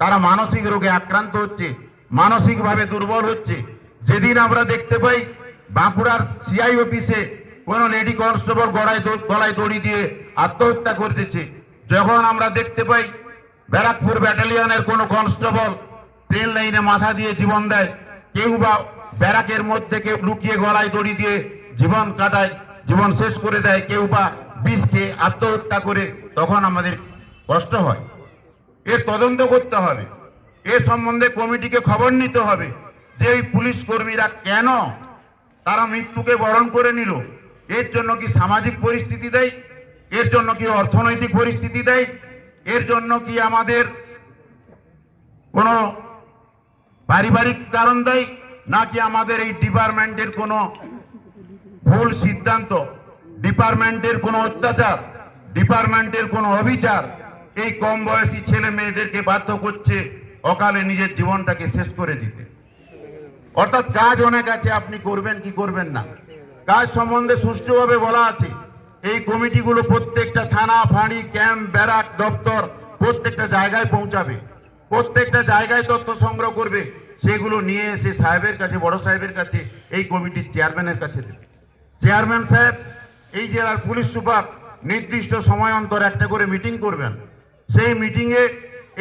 তারা মানসিক রোগে আক্রান্ত হচ্ছে, মানসিকভাবে দুর্বল হচ্ছে। যেদিন আমরা দেখতে পাই, বাঁকুড়ার সিআই অফিসে কোনো লেডি কনস্টেবল গড়ায় গলায় দড়ি দিয়ে আত্মহত্যা করতেছে। যখন আমরা দেখতে পাই, ব্যারাকপুর ব্যাটালিয়নের কোনো কনস্টেবল ট্রেন লাইনে মাথা দিয়ে জীবন দেয়, কেউ বা ব্যারাকের মধ্যে কেউ লুকিয়ে গলায় দড়ি দিয়ে জীবন কাটায়, জীবন শেষ করে দেয়, কেউ বা বিষকে আত্মহত্যা করে, তখন আমাদের কষ্ট হয়। এর তদন্ত করতে হবে। এ সম্বন্ধে কমিটিকে খবর নিতে হবে যে এই পুলিশ কর্মীরা কেন তারা মৃত্যুকে বরণ করে নিল। এর জন্য কি সামাজিক পরিস্থিতি দেয়? এর জন্য কি অর্থনৈতিক পরিস্থিতি দেয়? এর জন্য কি আমাদের কোনো পারিবারিক কারণ দেয়? নাকি আমাদের এই ডিপার্টমেন্টের কোনো ভুল সিদ্ধান্ত, ডিপার্টমেন্টের কোনো অত্যাচার, ডিপার্টমেন্টের কোনো অবিচার এই কম বয়সী ছেলে মেয়েদেরকে বাধ্য করছে অকালে নিজের জীবনটাকে শেষ করে দিতে। অর্থাৎ কাজ অনেক আছে, আপনি করবেন কি করবেন না। কাজ সম্বন্ধে সুষ্ঠুভাবে বলা আছে, এই কমিটিগুলো প্রত্যেকটা থানা, ফাঁড়ি, ক্যাম্প, ব্যারাক, দপ্তর প্রত্যেকটা জায়গায় পৌঁছাবে। প্রত্যেকটা জায়গায় তথ্য সংগ্রহ করবে, সেগুলো নিয়ে এসে সাহেবের কাছে, বড় সাহেবের কাছে, এই কমিটির চেয়ারম্যানের কাছে দেবে। চেয়ারম্যান সাহেব, এই জেলার পুলিশ সুপার নির্দিষ্ট সময় অন্তর একটা করে মিটিং করবেন। সেই মিটিংয়ে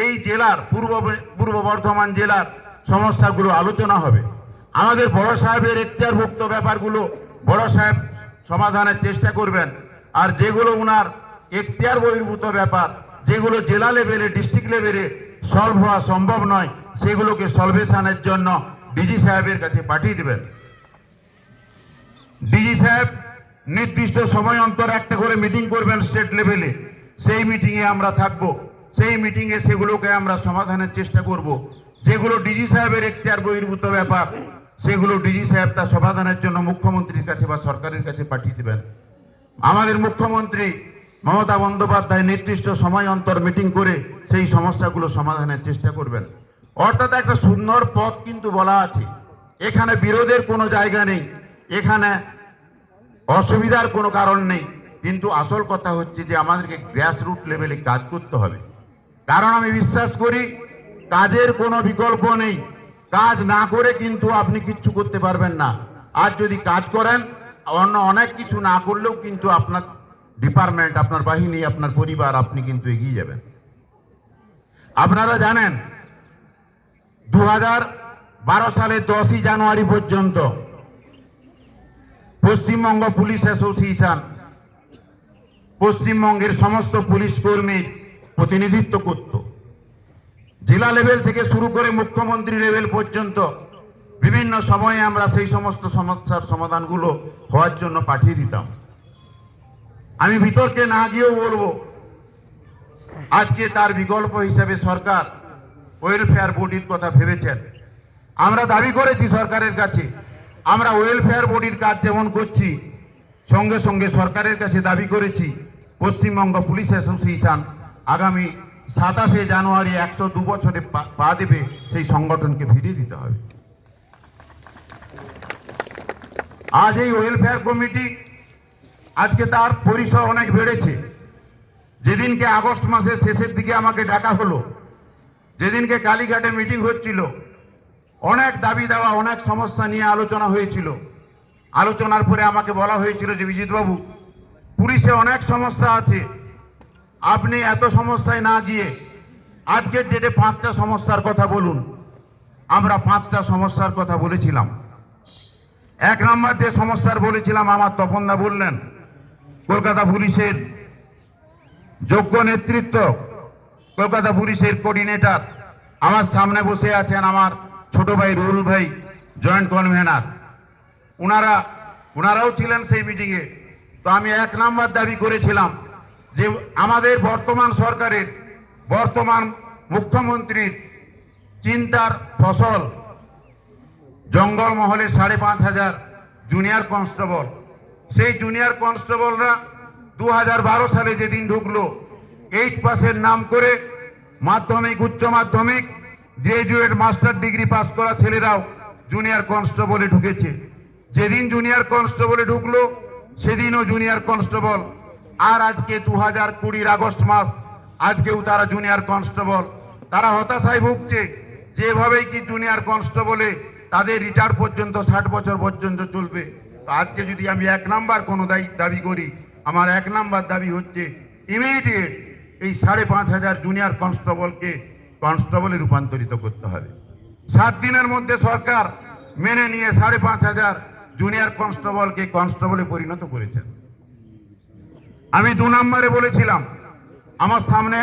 এই জেলার পূর্ব পূর্ব বর্ধমান জেলার সমস্যাগুলো আলোচনা হবে। আমাদের বড় সাহেবের এখতিয়ারভুক্ত ব্যাপারগুলো বড় সাহেব সমাধানের চেষ্টা করবেন। আর যেগুলো উনার এখতিয়ার বহির্ভূত ব্যাপার, যেগুলো জেলা লেভেলে ডিস্ট্রিক্ট লেভেলে সলভ হওয়া সম্ভব নয়, সেগুলোকে সলভেশনের জন্য ডিজি সাহেবের কাছে পাঠিয়ে দেবেন। ডিজি সাহেব, নির্দিষ্ট সময় অন্তর একটা করে মিটিং করবেন স্টেট লেভেলে সেই মিটিংয়ে আমরা থাকব। সেই মিটিংয়ে সেগুলোকে আমরা সমাধানের চেষ্টা করব। যেগুলো ডিজি সাহেবের এখতিয়ার বহির্ভূত ব্যাপার, সেগুলো ডিজি সাহেব তার সমাধানের জন্য মুখ্যমন্ত্রীর কাছে বা সরকারের কাছে পাঠিয়ে দেবেন। আমাদের মুখ্যমন্ত্রী মমতা বন্দ্যোপাধ্যায় নির্দিষ্ট সময় অন্তর মিটিং করে সেই সমস্যাগুলো সমাধানের চেষ্টা করবেন। অর্থাৎ একটা সুন্দর পথ কিন্তু বলা আছে। এখানে বিরোধের কোনো জায়গা নেই। এখানে অসুবিধার কোনো কারণ নেই। কিন্তু আসল কথা হচ্ছে যে আমাদেরকে গ্রাস রুট লেভেলে কাজ করতে হবে। কারণ আমি বিশ্বাস করি, কাজের কোনো বিকল্প নেই। কাজ না করে কিন্তু আপনি কিচ্ছু করতে পারবেন না। আর যদি কাজ করেন, অন্য অনেক কিছু না করলেও কিন্তু আপনার ডিপার্টমেন্ট আপনার বাহিনী, আপনার পরিবার, আপনি কিন্তু এগিয়ে যাবেন। আপনারা জানেন দু বারো সালের দশই জানুয়ারি পর্যন্ত পশ্চিমবঙ্গ পুলিশ অ্যাসোসিয়েশন পশ্চিমবঙ্গের সমস্ত পুলিশ কর্মীর প্রতিনিধিত্ব করত। জেলা লেভেল থেকে শুরু করে মুখ্যমন্ত্রী লেভেল পর্যন্ত বিভিন্ন সময়ে আমরা সেই সমস্ত সমস্যার সমাধানগুলো হওয়ার জন্য পাঠিয়ে দিতাম। আমি বিতর্কে না গিয়েও বলব, আজকে তার বিকল্প হিসাবে সরকার ওয়েলফেয়ার বডির কথা ভেবেছেন। আমরা দাবি করেছি সরকারের কাছে, আমরা ওয়েলফেয়ার বডির কাজ যেমন করছি সঙ্গে সঙ্গে সরকারের কাছে দাবি করেছি, পশ্চিমবঙ্গ পুলিশ অ্যাসোসিয়েশন আগামী সাতাশে জানুয়ারি একশো দু বছরে পা- দেবে, সেই সংগঠনকে ফিরিয়ে দিতে হবে। আজ এই ওয়েলফেয়ার কমিটি আজকে তার পরিসর অনেক বেড়েছে। যেদিনকে আগস্ট মাসের শেষের দিকে আমাকে ডাকা হলো, যেদিনকে কালীঘাটে মিটিং হচ্ছিল, অনেক দাবি দেওয়া, অনেক সমস্যা নিয়ে আলোচনা হয়েছিল। আলোচনার পরে আমাকে বলা হয়েছিল যে, বিজিতবাবু, পুলিশে অনেক সমস্যা আছে। আপনি এত সমস্যায় না গিয়ে আজকের ডেটে পাঁচটা সমস্যার কথা বলুন। আমরা পাঁচটা সমস্যার কথা বলেছিলাম। এক নম্বর যে সমস্যার বলেছিলাম, আমার তপনদা বললেন, কলকাতা পুলিশের যোগ্য নেতৃত্ব, কলকাতা পুলিশের কোঅর্ডিনেটর আমার সামনে বসে আছেন আমার ছোট ভাই রুল ভাই জয়েন্ট কনভেনার ওনারা ওনারাও ছিলেন সেই মিটিংয়ে তো আমি এক নাম্বার দাবি করেছিলাম যে আমাদের বর্তমান সরকারের, বর্তমান মুখ্যমন্ত্রীর চিন্তার ফসল জঙ্গলমহলে সাড়ে পাঁচ হাজার জুনিয়র কনস্টেবল সেই জুনিয়র কনস্টেবলরা দু হাজার বারো সালে যেদিন ঢুকলো এইট পাসের নাম করে মাধ্যমিক, উচ্চ মাধ্যমিক গ্রাজুয়েট মাস্টার ডিগ্রি পাস করা ছেলেরাও জুনিয়র কনস্টেবলে ঢুকেছে। যেদিন জুনিয়র কনস্টেবলে ঢুকলো, সেদিনও জুনিয়র কনস্টেবল আর আজকে দু হাজার কুড়ির আগস্ট মাস, আজকেও তারা জুনিয়র কনস্টেবল তারা হতাশায় ভুগছে, যেভাবেই কি জুনিয়র কনস্টেবলে তাদের রিটায়ার পর্যন্ত, ষাট বছর পর্যন্ত চলবে। তো আজকে যদি আমি এক নাম্বার কোনো দাবি করি, আমার এক নাম্বার দাবি হচ্ছে ইমিডিয়েট এই সাড়ে পাঁচ হাজার জুনিয়র কনস্টেবলকে কনস্টেবলে রূপান্তরিত করতে হবে। সাত দিনের মধ্যে সরকার মেনে নিয়ে সাড়ে পাঁচ হাজার জুনিয়র কনস্টেবলকে কনস্টেবলে পরিণত করেছেন। আমি দু নম্বরে বলেছিলাম আমার সামনে